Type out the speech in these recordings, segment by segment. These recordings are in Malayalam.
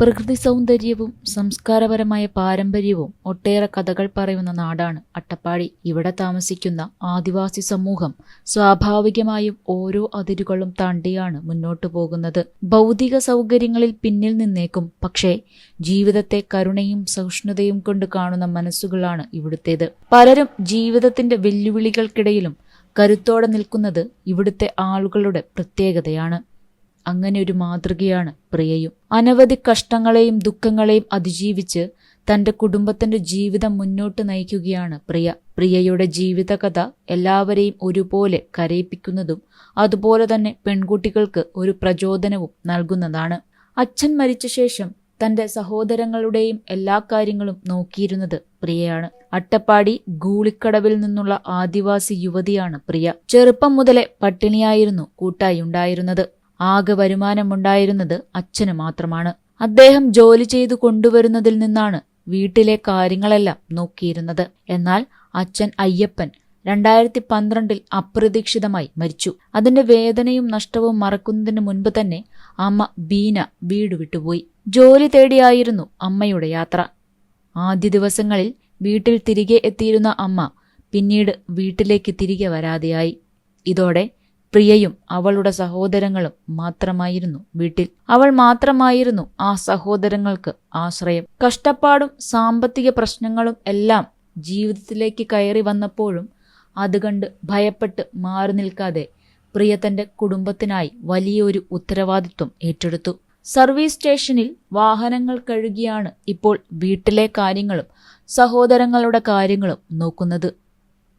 പ്രകൃതി സൗന്ദര്യവും സംസ്കാരപരമായ പാരമ്പര്യവും ഒട്ടേറെ കഥകൾ പറയുന്ന നാടാണ് അട്ടപ്പാടി. ഇവിടെ താമസിക്കുന്ന ആദിവാസി സമൂഹം സ്വാഭാവികമായും ഓരോ അതിരുകളും താണ്ടിയാണ് മുന്നോട്ടു പോകുന്നത്. ഭൗതിക സൗകര്യങ്ങളിൽ പിന്നിൽ നിന്നേക്കും. പക്ഷേ ജീവിതത്തെ കരുണയും സഹിഷ്ണുതയും കൊണ്ട് കാണുന്ന മനസ്സുകളാണ് ഇവിടുത്തേത്. പലരും ജീവിതത്തിന്റെ വെല്ലുവിളികൾക്കിടയിലും കരുത്തോടെ നിൽക്കുന്നത് ഇവിടുത്തെ ആളുകളുടെ പ്രത്യേകതയാണ്. അങ്ങനെ ഒരു മാതൃകയാണ് പ്രിയയും. അനവധി കഷ്ടങ്ങളെയും ദുഃഖങ്ങളെയും അതിജീവിച്ച് തന്റെ കുടുംബത്തിന്റെ ജീവിതം മുന്നോട്ട് നയിക്കുകയാണ് പ്രിയ. പ്രിയയുടെ ജീവിതകഥ എല്ലാവരെയും ഒരുപോലെ കരയിപ്പിക്കുന്നതും അതുപോലെ തന്നെ പെൺകുട്ടികൾക്ക് ഒരു പ്രചോദനവും നൽകുന്നതാണ്. അച്ഛൻ മരിച്ച ശേഷം തന്റെ സഹോദരങ്ങളുടെയും എല്ലാ കാര്യങ്ങളും നോക്കിയിരുന്നത് പ്രിയയാണ്. അട്ടപ്പാടി ഗൂളിക്കടവിൽ നിന്നുള്ള ആദിവാസി യുവതിയാണ് പ്രിയ. ചെറുപ്പം മുതലേ പട്ടിണിയായിരുന്നു കൂട്ടായി ഉണ്ടായിരുന്നത്. ആകെ വരുമാനമുണ്ടായിരുന്നത് അച്ഛന് മാത്രമാണ്. അദ്ദേഹം ജോലി ചെയ്തു കൊണ്ടുവരുന്നതിൽ നിന്നാണ് വീട്ടിലെ കാര്യങ്ങളെല്ലാം നോക്കിയിരുന്നത്. എന്നാൽ അച്ഛൻ അയ്യപ്പൻ രണ്ടായിരത്തി പന്ത്രണ്ടിൽ അപ്രതീക്ഷിതമായി മരിച്ചു. അതിന്റെ വേദനയും നഷ്ടവും മറക്കുന്നതിന് മുൻപ് തന്നെ അമ്മ ബീന വീട് വിട്ടുപോയി. ജോലി തേടിയായിരുന്നു അമ്മയുടെ യാത്ര. ആദ്യ ദിവസങ്ങളിൽ വീട്ടിൽ തിരികെ എത്തിയിരുന്ന അമ്മ പിന്നീട് വീട്ടിലേക്ക് തിരികെ വരാതെയായി. ഇതോടെ പ്രിയയും അവളുടെ സഹോദരങ്ങളും മാത്രമായിരുന്നു വീട്ടിൽ. അവൾ മാത്രമായിരുന്നു ആ സഹോദരങ്ങൾക്ക് ആശ്രയം. കഷ്ടപ്പാടും സാമ്പത്തിക പ്രശ്നങ്ങളും എല്ലാം ജീവിതത്തിലേക്ക് കയറി വന്നപ്പോഴും അത് കണ്ട് ഭയപ്പെട്ട് മാറി നിൽക്കാതെ പ്രിയ തന്റെ കുടുംബത്തിനായി വലിയൊരു ഉത്തരവാദിത്വം ഏറ്റെടുത്തു. സർവീസ് സ്റ്റേഷനിൽ വാഹനങ്ങൾ കഴുകിയാണ് ഇപ്പോൾ വീട്ടിലെ കാര്യങ്ങളും സഹോദരങ്ങളുടെ കാര്യങ്ങളും നോക്കുന്നത്.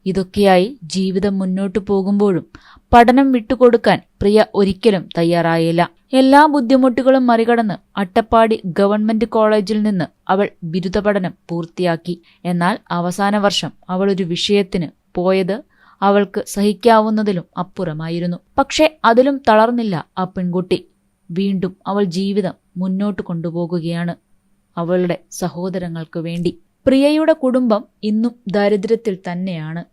ഇതൊക്കെയായി ജീവിതം മുന്നോട്ടു പോകുമ്പോഴും പഠനം വിട്ടുകൊടുക്കാൻ പ്രിയ ഒരിക്കലും തയ്യാറായില്ല. എല്ലാ ബുദ്ധിമുട്ടുകളും മറികടന്ന് അട്ടപ്പാടി ഗവൺമെന്റ് കോളേജിൽ നിന്ന് അവൾ ബിരുദ പഠനം പൂർത്തിയാക്കി. എന്നാൽ അവസാന വർഷം അവൾ ഒരു വിഷയത്തിന് പോയത് അവൾക്ക് സഹിക്കാവുന്നതിലും അപ്പുറമായിരുന്നു. പക്ഷേ അതിലും തളർന്നില്ല ആ പെൺകുട്ടി. വീണ്ടും അവൾ ജീവിതം മുന്നോട്ട് കൊണ്ടുപോകുകയാണ് അവളുടെ സഹോദരങ്ങൾക്ക് വേണ്ടി. പ്രിയയുടെ കുടുംബം ഇന്നും ദാരിദ്ര്യത്തിൽ തന്നെയാണ്.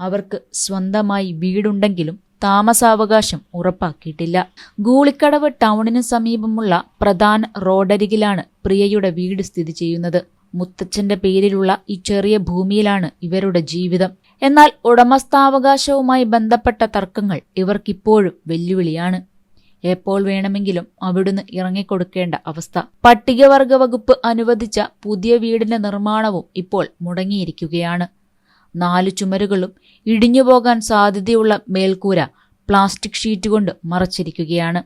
അവർക്ക് സ്വന്തമായി വീടുണ്ടെങ്കിലും താമസാവകാശം ഉറപ്പാക്കിയിട്ടില്ല. ഗൂളിക്കടവ് ടൗണിന് സമീപമുള്ള പ്രധാന റോഡരികിലാണ് പ്രിയയുടെ വീട് സ്ഥിതി ചെയ്യുന്നത്. മുത്തച്ഛന്റെ പേരിലുള്ള ഈ ചെറിയ ഭൂമിയിലാണ് ഇവരുടെ ജീവിതം. എന്നാൽ ഉടമസ്ഥാവകാശവുമായി ബന്ധപ്പെട്ട തർക്കങ്ങൾ ഇവർക്കിപ്പോഴും വെല്ലുവിളിയാണ്. എപ്പോൾ വേണമെങ്കിലും അവിടുന്ന് ഇറങ്ങിക്കൊടുക്കേണ്ട അവസ്ഥ. പട്ടികവർഗ വകുപ്പ് അനുവദിച്ച പുതിയ വീടിന്റെ നിർമ്മാണവും ഇപ്പോൾ മുടങ്ങിയിരിക്കുകയാണ്. നാല് ചുമരുകളും ഇടിഞ്ഞുപോകാൻ സാധ്യതയുള്ള മേൽക്കൂര പ്ലാസ്റ്റിക് ഷീറ്റ് കൊണ്ട് മറച്ചിരിക്കുകയാണ്.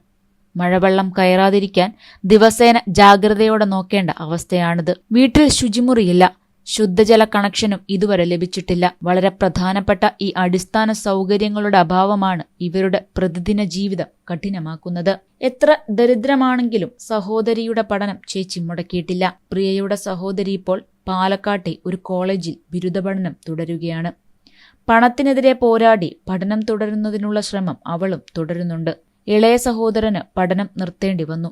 മഴവെള്ളം കയറാതിരിക്കാൻ ദിവസേന ജാഗ്രതയോടെ നോക്കേണ്ട അവസ്ഥയാണിത്. വീട്ടിൽ ശുചിമുറിയില്ല. ശുദ്ധജല കണക്ഷനും ഇതുവരെ ലഭിച്ചിട്ടില്ല. വളരെ പ്രധാനപ്പെട്ട ഈ അടിസ്ഥാന സൗകര്യങ്ങളുടെ അഭാവമാണ് ഇവരുടെ പ്രതിദിന ജീവിതം കഠിനമാക്കുന്നത്. എത്ര ദരിദ്രമാണെങ്കിലും സഹോദരിയുടെ പഠനം ചേച്ചി മുടക്കിയിട്ടില്ല. പ്രിയയുടെ സഹോദരി ഇപ്പോൾ പാലക്കാട്ടെ ഒരു കോളേജിൽ ബിരുദ പഠനം തുടരുകയാണ്. പണത്തിനെതിരെ പോരാടി പഠനം തുടരുന്നതിനുള്ള ശ്രമം അവളും തുടരുന്നുണ്ട്. ഇളയ സഹോദരന് പഠനം നിർത്തേണ്ടി വന്നു.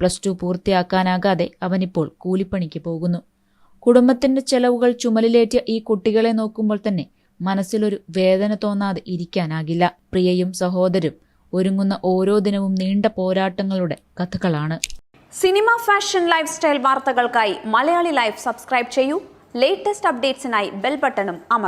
പ്ലസ് ടു പൂർത്തിയാക്കാനാകാതെ അവനിപ്പോൾ കൂലിപ്പണിക്ക് പോകുന്നു. കുടുംബത്തിന്റെ ചെലവുകൾ ചുമലിലേറ്റിയ ഈ കുട്ടികളെ നോക്കുമ്പോൾ തന്നെ മനസ്സിലൊരു വേദന തോന്നാതെ ഇരിക്കാനാകില്ല. പ്രിയയും സഹോദരും ഒരുങ്ങുന്ന ഓരോ ദിനവും നീണ്ട പോരാട്ടങ്ങളുടെ കഥകളാണ്. സിനിമ ഫാഷൻ ലൈഫ് സ്റ്റൈൽ വാർത്തകൾക്കായി മലയാളി ലൈഫ് സബ്സ്ക്രൈബ് ചെയ്യൂ. ലേറ്റസ്റ്റ് അപ്ഡേറ്റ്സിനായി ബെൽ ബട്ടണും അമർ